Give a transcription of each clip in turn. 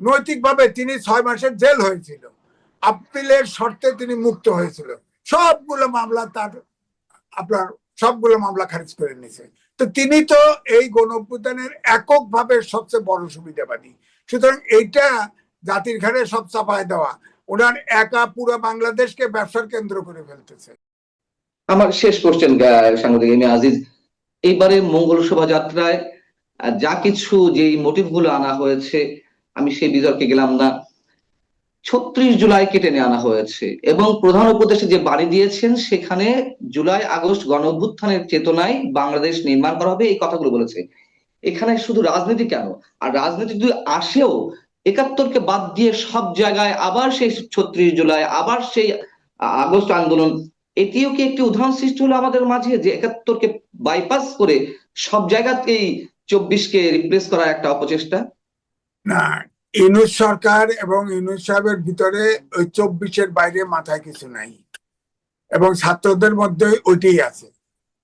নৈতিকভাবে তিনি ছয় মাসের জেল হয়েছিল। আপিলের শর্তে তিনি মুক্ত হয়েছিল। সবগুলো মামলা তার, আপনার সবগুলো মামলা খারিজ করে নিয়েছে। তো তিনি তো এই গণঅভ্যুত্থানের এককভাবে সবচেয়ে বড় সুবিধাবাদী। সুতরাং এইটা জাতির ঘাড়ে সব চাপায় দেওয়া। ওনার একা পুরো বাংলাদেশকে ব্যবসার কেন্দ্র করে ফেলতেছে। আমার শেষ কোশ্চেন সাংবাদিক এম আজিজ। এইবারে মঙ্গল শোভাযাত্রায় যা কিছু যেই মোটিভগুলো আনা হয়েছে আমি সেই বিতর্কে গেলাম না। ছত্রিশ জুলাই কেটে নিয়ে আনা হয়েছে এবং প্রধান উপদেশে যে বাড়ি দিয়েছেন সেখানে জুলাই, আগস্ট গণ অভ্যুত্থানের চেতনায় বাংলাদেশ নির্মাণ করা হবে, এই কথাগুলো বলেছে। এখানে শুধু রাজনীতি কেন? আর রাজনীতি যদি আসেও, একাত্তরকে বাদ দিয়ে সব জায়গায় আবার সেই ছত্রিশ জুলাই, আবার সেই আগস্ট আন্দোলন, এটিও কি একটি উদাহরণ সৃষ্টি হলো আমাদের মাঝে যে একাত্তরকে বাইপাস করে সব জায়গাতেই চব্বিশকে রিপ্লেস করার একটা অপচেষ্টা? না ইউনুস সরকার এবং ইউনুস সাহেবের ভিতরে ওই চব্বিশের বাইরে মাথায় কিছু নাই। এবং ছাত্রদের মধ্যে ওইটাই আছে।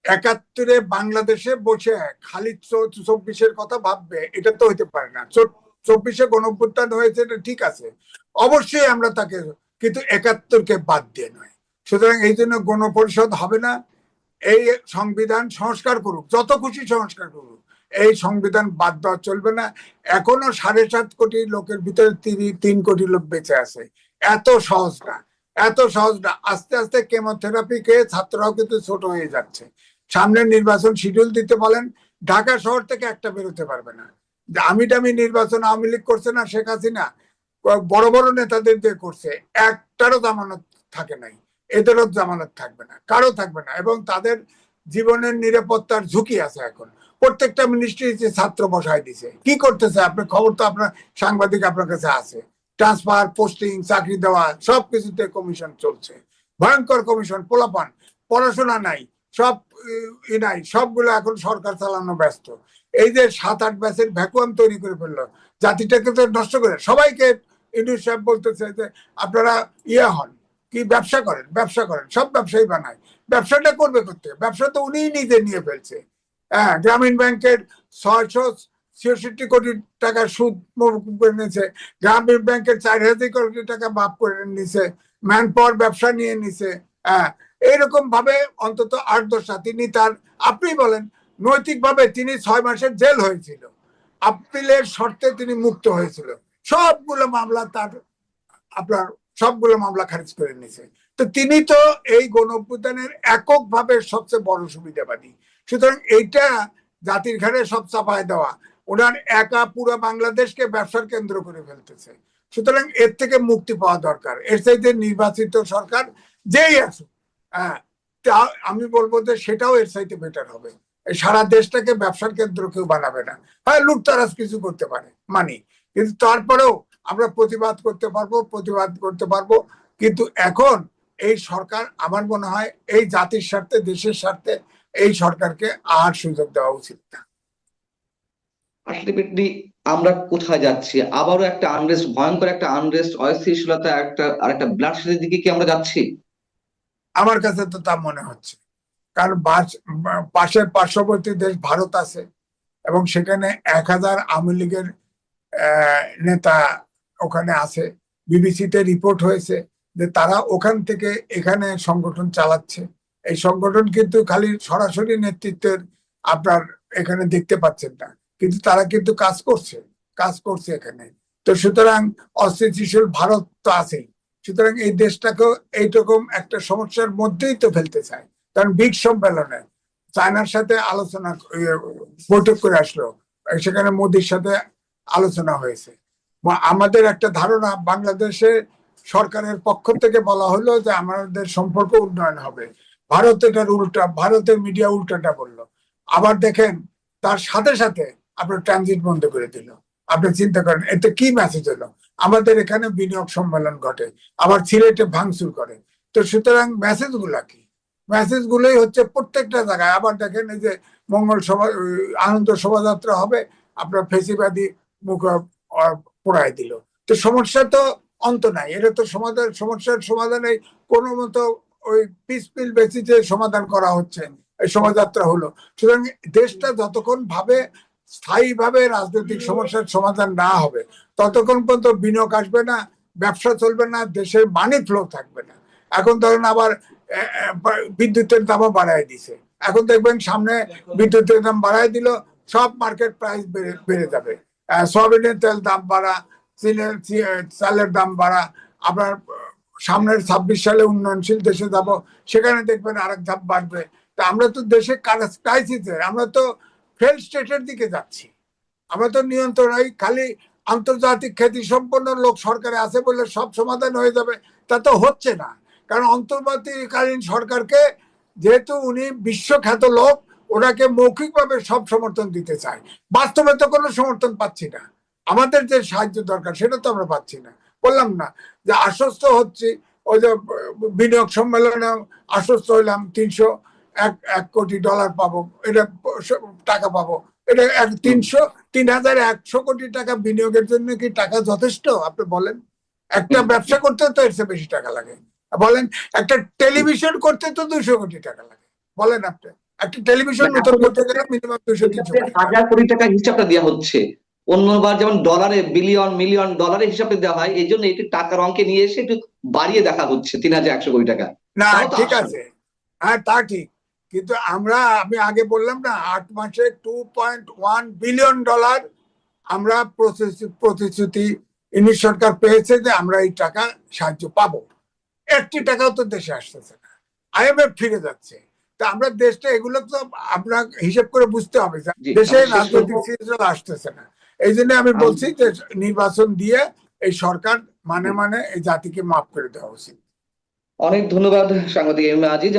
একাত্তরে বাংলাদেশে বসে খালি চব্বিশের কথা ভাববে, এটা তো হইতে পারে না। চব্বিশে গণঅভ্যুত্থান হয়েছে, এটা ঠিক আছে। অবশ্যই আমরা তাকে কিন্তু একাত্তরকে বাদ দিয়ে নয়। সুতরাং এই জন্য গণপরিষদ হবে না। এই সংবিধান সংস্কার করুক, যত খুশি সংস্কার করুক। এই সংবিধান বাদ দেওয়া চলবে না। এখনও সাড়ে সাত কোটি লোকের ভিতরে তিন- কোটি লোক বেঁচে আছে। এত সহজ না। এত সহজ না। আস্তে আস্তে কেমোথেরাপি খেয়ে ছাত্ররাও কিন্তু ছোট হয়ে যাচ্ছে। সামনে নির্বাচন শিডিউল দিতে বলেন, ঢাকা শহর থেকে একটা বেরোতে পারবে না। আমি টামি নির্বাচন আওয়ামী লীগ করছে না শেখ হাসিনা? বড় বড় নেতাদের দিয়ে করছে। একটারও জামানত থাকে নাই। এদেরও জামানত থাকবে না। কারও থাকবে না। এবং তাদের জীবনের নিরাপত্তার ঝুঁকি আছে এখন। প্রত্যেকটা মিনিস্ট্রিতে ছাত্র বসায় দিছে। কি করতেছে? আপনার খবর তো আপনার সাংবাদিক আপনার কাছে আছে। ট্রান্সফার পোস্টিং চাকরি দেওয়া সব কিছুতে কমিশন চলছে। ভয়ঙ্কর কমিশন পোলাপান, পড়াশোনা নাই, সব ই- নাই, সবগুলো এখন সরকার চালানো ব্যস্ত। এই যে সাত, আট ব্যাচের ভ্যাকুয়াম তৈরি করে ফেলল, জাতিটাকে তো নষ্ট করে সবাইকে ইন্ডিয়া সাহেব বলতেছে যে আপনারা ইয়ে হন। কি ব্যবসা করেন? ব্যবসা করেন, সব ব্যবসায়ী বানায়। ব্যবসাটা করবে করতে? ব্যবসা তো উনিই নিজে নিয়ে ফেলছে। হ্যাঁ গ্রামীণ ব্যাংকের ছয়শো ছিষট্টি কোটি টাকা সুদ করে নিয়েছে গ্রামীণ ব্যাংকের চার হাজার কোটি টাকা মাফ করে নিয়েছে ম্যান পাওয়ার ব্যবসা নিয়ে নিছে হ্যাঁ এইরকম ভাবে অন্তত আট দশটা। তিনি তার, আপনি বলেন, নৈতিকভাবে তিনি ছয় মাসের জেল হয়েছিল। আপিলের শর্তে তিনি মুক্ত হয়েছিল। সবগুলো মামলা তার, আপনার সবগুলো মামলা খারিজ করে নিয়েছে। তো তিনি তো এই গণ অভ্যুত্থানের এককভাবে সবচেয়ে বড় সুবিধাবাদী। সুতরাং এইটা জাতির ঘাড়ে সব চাপায় দেওয়া। ওনার একা পুরো বাংলাদেশকে ব্যবসার কেন্দ্র করে ফেলতেছে। সুতরাং এর থেকে মুক্তি পাওয়া দরকার। এর চাইতে নির্বাচিত সরকার যেই আসুক হ্যাঁ আমি বলব যে সেটাও এর চাইতে বেটার হবে। সারা দেশটাকে ব্যবসার কেন্দ্র কেউ বানাবে না। হ্যাঁ লুটতারাজ কিছু করতে পারে, মানি। কিন্তু তারপরেও আমরা প্রতিবাদ করতে পারব প্রতিবাদ করতে পারব। কিন্তু এখন এই সরকার আমার মনে হয় এই জাতির স্বার্থে দেশের স্বার্থে এই সরকারকে আর সুযোগ দেওয়া উচিত না। আলটিমেটলি আমরা কোথায় যাচ্ছি? আবারও একটা আনরেস্ট ভয়ঙ্কর একটা আনরেস্ট অস্থিতিশীলতা একটা আর একটা ব্লাডশেডের দিকে কি আমরা যাচ্ছি? আমার কাছে তো তা মনে হচ্ছে। কারণ পাশের পার্শ্ববর্তী দেশ ভারত আছে এবং সেখানে এক হাজার আওয়ামী লীগের আহ, নেতা ওখানে আছে বিবিসিতে রিপোর্ট হয়েছে যে তারা ওখান থেকে এখানে সংগঠন চালাচ্ছে। এই সংগঠন কিন্তু খালি সরাসরি নেতৃত্বের আপনার এখানে দেখতে পাচ্ছেন না। কিন্তু তারা কিন্তু কাজ করছে কাজ করছে এখানে। তো সুতরাং অস্থিতিশীল ভারত তো আছেই। সুতরাং এই দেশটাকেও এইরকম একটা সমস্যার মধ্যেই তো ফেলতে চায়। কারণ বিগ সম্মেলনে চায়নার সাথে আলোচনা ইয়ে, বৈঠক করে আসলো। সেখানে মোদির সাথে আলোচনা হয়েছে। আমাদের একটা ধারণা বাংলাদেশে সরকারের পক্ষ থেকে বলা হলো যে আমাদের সম্পর্ক উন্নয়ন হবে। ভারত এটার উল্টা, ভারতের মিডিয়া উল্টাটা বলল। আবার দেখেন, তার সাথে সাথে আপনার ট্রানজিট বন্ধ করে দিল। আপনি চিন্তা করেন, এতে কি মেসেজ হলো আমাদের এখানে বিনিয়োগ সম্মেলন ঘটে, আবার সিলেটে ভাঙচুর করে। তো সুতরাং মেসেজগুলা কি? মেসেজ গুলোই হচ্ছে প্রত্যেকটা জায়গায়। আবার দেখেন, এই যে মঙ্গল ওই আনন্দ শোভাযাত্রা হবে, আপনার ফেসিবাদী মুখ পোড়ায় দিল। তো সমস্যা তো অন্ত নাই। এটা তো সমাধান, সমস্যার সমাধানে কোনো মতো ওই পিসপিল বেসিসে সমাধান করা হচ্ছে, এই শোভাযাত্রা হলো। সুতরাং দেশটা যতক্ষণ ভাবে স্থায়ীভাবে রাজনৈতিক সমস্যার সমাধান না হবে, ততক্ষণ পর্যন্ত বিনিয়োগ আসবে না, ব্যবসা চলবে না, দেশের মানি ফ্লো থাকবে না। এখন ধরেন আবার বিদ্যুতের দামও বাড়ায় দিছে। এখন দেখবেন সামনে বিদ্যুতের দাম বাড়ায় দিল, সব মার্কেট প্রাইস বেড়ে বেড়ে যাবে। সয়াবিনের তেল দাম বাড়া, চিনের চালের দাম বাড়া, আপনার সামনের ছাব্বিশ সালে উন্নয়নশীল দেশে যাব, সেখানে দেখবেন আরেক ধাপ বাড়বে। তা আমরা তো দেশে ক্রাইসিসে আমরা তো ফেল স্টেটের দিকে যাচ্ছি। আমরা তো নিয়ন্ত্রণ খালি আন্তর্জাতিক খ্যাতি সম্পন্ন লোক সরকারে আছে বলে সব সমাধান হয়ে যাবে, তা তো হচ্ছে না। কারণ অন্তর্বর্তীকালীন সরকারকে যেহেতু উনি বিশ্বখ্যাত লোক ওনাকে মৌখিকভাবে সব সমর্থন দিতে চায় বাস্তবে তো কোনো সমর্থন পাচ্ছি না। আমাদের যে সাহায্য দরকার, সেটা তো আমরা পাচ্ছি না। বললাম না যে আশ্বস্ত হচ্ছি, ওই যে বিনিয়োগ সম্মেলনে আশ্বস্ত হইলাম, তিনশো এক এক কোটি ডলার পাবো, এটা টাকা পাবো। এটা এক, তিনশো, তিন হাজার একশো কোটি টাকা বিনিয়োগের জন্য কি টাকা যথেষ্ট, আপনি বলেন? একটা ব্যবসা করতে তো এর চেয়ে বেশি টাকা লাগে। বলেন, একটা টেলিভিশন করতে তো দুশো কোটি টাকা লাগে। বলেন আপনি। একটা টেলিভিশন নতুন করতে গেলে মিনিমাম দুশো তিনশো। হাজার কোটি হিসাবটা দেওয়া হচ্ছে। অন্যবার যেমন ডলারে বিলিয়ন মিলিয়ন হিসাবে দেওয়া হয় এই জন্য একটু টাকার অঙ্কে নিয়ে এসে একটু বাড়িয়ে দেখা হচ্ছে তিন হাজার একশো কোটি টাকা। না ঠিক আছে। হ্যাঁ তা ঠিক। কিন্তু আমরা আমি আগে বললাম না আট মাসে two point one billion dollar আমরা প্রতিশ্রু- প্রতিশ্রুতি ইংলিশ সরকার পেয়েছে যে আমরা এই টাকা সাহায্য পাবো। একটি টাকাও তো দেশে আসতেছে না। আইএমএফ ফিরে যাচ্ছে। তা আমরা দেশটা এগুলো তো আপনার হিসেব করে বুঝতে হবে দেশে রাজনৈতিক করব। আসতেছে না এই জন্য আমি বলছি যে নির্বাচন দিয়ে এই সরকার মানে মানে এই জাতিকে মাফ করে দেওয়া উচিত অনেক ধন্যবাদ সাংবাদিক আজিজ